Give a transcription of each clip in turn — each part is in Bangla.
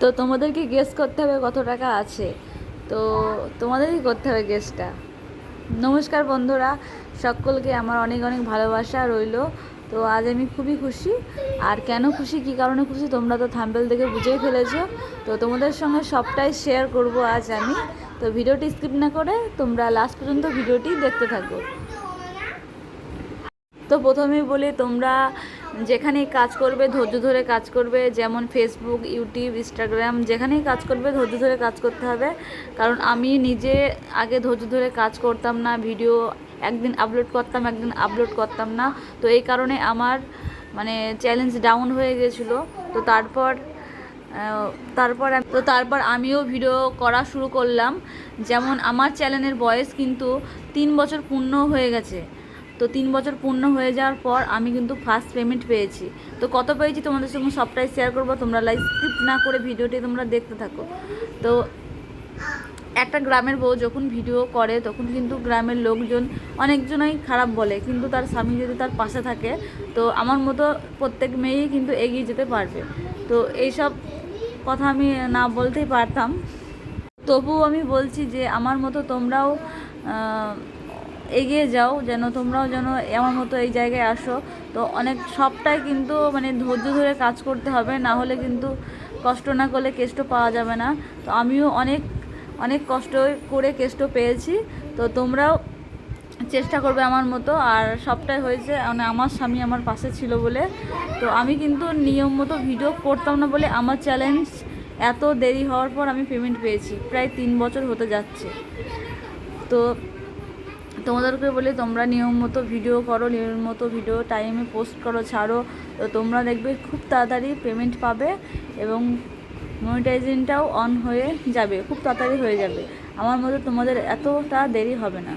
তো তোমাদেরকে গেস করতে হবে কত টাকা আছে। তো তোমাদেরই করতে হবে গেসটা নমস্কার বন্ধুরা, সকলকে আমার অনেক অনেক ভালোবাসা রইল। তো আজ আমি খুবই খুশি। আর কেন খুশি, কী কারণে খুশি, তোমরা তো থাম্বেল দেখে বুঝেই ফেলেছো। তো তোমাদের সঙ্গে সবটাই শেয়ার করব আজ আমি। তো ভিডিওটি স্কিপ না করে তোমরা লাস্ট পর্যন্ত ভিডিওটি দেখতে থাকো। তো প্রথমেই বলি, তোমরা যেখানেই কাজ করবে, ধৈর্য ধরে কাজ করবে, যেমন ফেসবুক ইউটিউব ইনস্টাগ্রাম যেখানেই কাজ করবে, ধৈর্য ধরে কাজ করতে হবে। কারণ আমি নিজে আগে ধৈর্য ধরে কাজ করতাম না ভিডিও একদিন আপলোড করতাম, একদিন আপলোড করতাম না। তো এই কারণে আমার মানে চ্যালেঞ্জ ডাউন হয়ে গেছিল। তো তারপর তারপর তো তারপর আমিও ভিডিও করা শুরু করলাম। যেমন আমার চ্যানেলের বয়স কিন্তু তিন বছর পূর্ণ হয়ে গেছে। তো তিন বছর পূর্ণ হয়ে যাওয়ার পর আমি কিন্তু ফার্স্ট পেমেন্ট পেয়েছি। তো কত পেয়েছি তোমাদের সঙ্গে সবটাই শেয়ার করব, তোমরা লাইক স্কিপ না করে ভিডিওটি তোমরা দেখতে থাকো। তো একটা গ্রামের বউ যখন ভিডিও করে, তখন কিন্তু গ্রামের লোকজন অনেকজনই খারাপ বলে, কিন্তু তার স্বামী যদি তার পাশে থাকে, তো আমার মতো প্রত্যেক মেয়েই কিন্তু এগিয়ে যেতে পারবে। তো এইসব কথা আমি না বলতেই পারতাম। তবুও আমি বলছি যে, আমার মতো তোমরাও এগিয়ে যাও, যেন তোমরাও যেন আমার মতো এই জায়গায় আসো। তো অনেক, সবটাই কিন্তু মানে ধৈর্য ধরে কাজ করতে হবে, না হলে কিন্তু কষ্ট না করলে কেষ্ট পাওয়া যাবে না। তো আমিও অনেক অনেক কষ্ট করে কেষ্ট পেয়েছি। তো তোমরাও চেষ্টা করবে আমার মতো, আর সবটাই হয়েছে মানে আমার স্বামী আমার পাশে ছিল বলে। তো আমি কিন্তু নিয়ম মতো ভিডিও করতাম না বলে আমার চ্যালেঞ্জ এত দেরি হওয়ার পর আমি পেমেন্ট পেয়েছি, প্রায় তিন বছর হতে যাচ্ছে। তো তোমাদেরকে বলি, তোমরা নিয়ম মতো ভিডিও করো, নিয়ম মতো ভিডিও টাইমে পোস্ট করো, ছাড়ো। তো তোমরা দেখবে খুব তাড়াতাড়ি পেমেন্ট পাবে এবং মনিটাইজেশনটাও অন হয়ে যাবে, খুব তাড়াতাড়ি হয়ে যাবে। আমার মতে তোমাদের এতটা দেরি হবে না।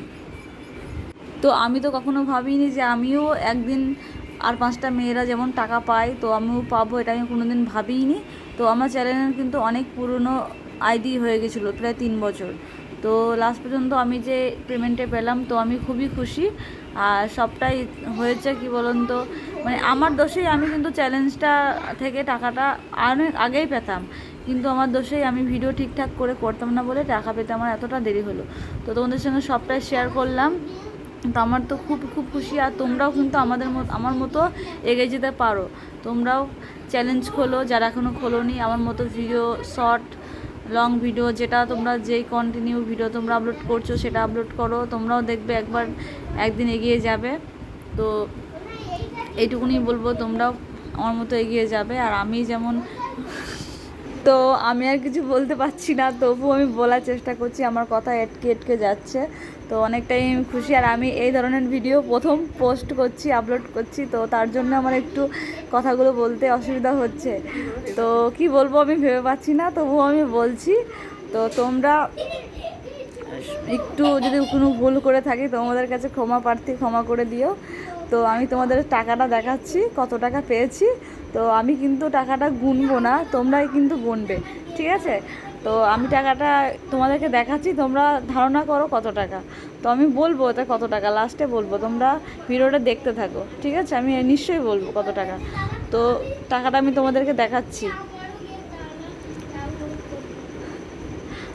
তো আমি তো কখনো ভাবিনি যে আমিও একদিন আর পাঁচটা মেয়েরা যেমন টাকা পায় তো আমিও পাবো, এটা আমি কোনোদিন ভাবিনি তো আমার চ্যানেলের কিন্তু অনেক পুরনো আইডি হয়ে গেছিল, প্রায় তিন বছর। তো লাস্ট পর্যন্ত আমি যে পেমেন্টে পেলাম, তো আমি খুবই খুশি। আর সবটাই হয়েছে কি বলুন তো? মানে আমার দোষেই আমি কিন্তু চ্যালেঞ্জটা থেকে টাকাটা অনেক আগেই পেতাম। কিন্তু আমার দোষেই আমি ভিডিও ঠিকঠাক করে করতাম না বলে টাকা পেতে আমার এতটা দেরি হলো। তো তোমাদের সঙ্গে সবটাই শেয়ার করলাম। তো আমার তো খুব খুব খুশি। আর তোমরাও কিন্তু আমাদের মতো, আমার মতো এগিয়ে যেতে পারো। তোমরাও চ্যালেঞ্জ খোলো, যারা এখনও খোলোনি, আমার মতো ভিডিও শর্ট লং ভিডিও যেটা তোমরা যেই কন্টিনিউ ভিডিও তোমরা আপলোড করছ, সেটা আপলোড করো। তোমরাও দেখবে একবার, একদিন এগিয়ে যাবে। তো এইটুকুনি বলব, তোমরাও আমার মতো এগিয়ে যাবে। আর আমি যেমন, তো আমি আর কিছু বলতে পারছি না তবু আমি বলার চেষ্টা করছি। আমার কথা এটকে এটকে যাচ্ছে। তো অনেকটাই আমি খুশি। আর আমি এই ধরনের ভিডিও প্রথম পোস্ট করছি আপলোড করছি। তো তার জন্য আমার একটু কথাগুলো বলতে অসুবিধা হচ্ছে। তো কি বলব, আমি ভেবে পাচ্ছি না, তবুও আমি বলছি। তো তোমরা একটু যদি কোনো ভুল করে থাকি, তোমাদের কাছে ক্ষমা প্রার্থী ক্ষমা করে দিও। তো আমি তোমাদের টাকাটা দেখাচ্ছি, কত টাকা পেয়েছি। তো আমি কিন্তু টাকাটা গুনবো না, তোমরাই কিন্তু গুনবে, ঠিক আছে? তো আমি টাকাটা তোমাদেরকে দেখাচ্ছি, তোমরা ধারণা করো কত টাকা। তো আমি বলব এটা কত টাকা, লাস্টে বলব, তোমরা ভিডিওটা দেখতে থাকো, ঠিক আছে? আমি নিশ্চয়ই বলব কত টাকা। তো টাকাটা আমি তোমাদেরকে দেখাচ্ছি।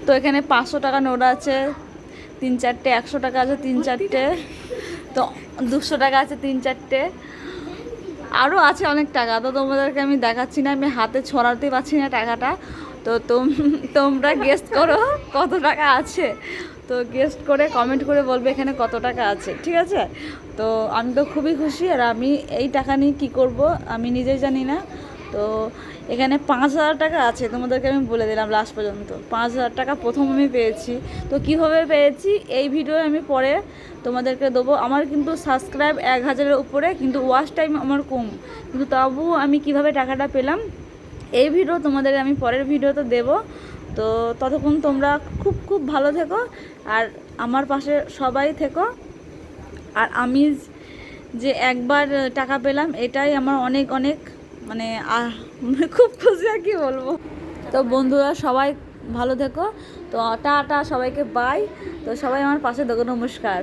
তো এখানে পাঁচশো টাকা নোট আছে, তিন চারটে, একশো টাকা আছে, তিন চারটে, তো দুশো টাকা আছে, তিন চারটে। আরও আছে অনেক টাকা, তো তোমাদেরকে আমি দেখাচ্ছি না, আমি হাতে ছড়াতে পারছি না টাকাটা। তো তোম- তোমরা গেস্ট করো কত টাকা আছে। তো গেস্ট করে কমেন্ট করে বলবে এখানে কত টাকা আছে, ঠিক আছে? তো আমি তো খুবই খুশি আর আমি এই টাকা নিয়ে কী করব আমি নিজেই জানি না। তো এখানে পাঁচ হাজার টাকা আছে, তোমাদেরকে আমি বলে দিলাম লাস্ট পর্যন্ত। পাঁচ হাজার টাকা প্রথম আমি পেয়েছি। তো কীভাবে পেয়েছি? এই ভিডিও আমি পরে তোমাদেরকে দেবো। আমার কিন্তু সাবস্ক্রাইব এক হাজারের উপরে, কিন্তু ওয়াচ টাইম আমার কম। কিন্তু তবুও আমি কীভাবে টাকাটা পেলাম, এই ভিডিও তোমাদের আমি পরের ভিডিওতে দেবো। তো ততক্ষণ তোমরা খুব খুব ভালো থেকো আর আমার পাশে সবাই থেকো। আর আমি যে একবার টাকা পেলাম এটাই আমার অনেক অনেক মানে আহ, খুব খুশি আর কি বলব। তো বন্ধুরা সবাই ভালো থেকো। তো টাটা সবাইকে বাই তো সবাই আমার পাশে দেখো নমস্কার।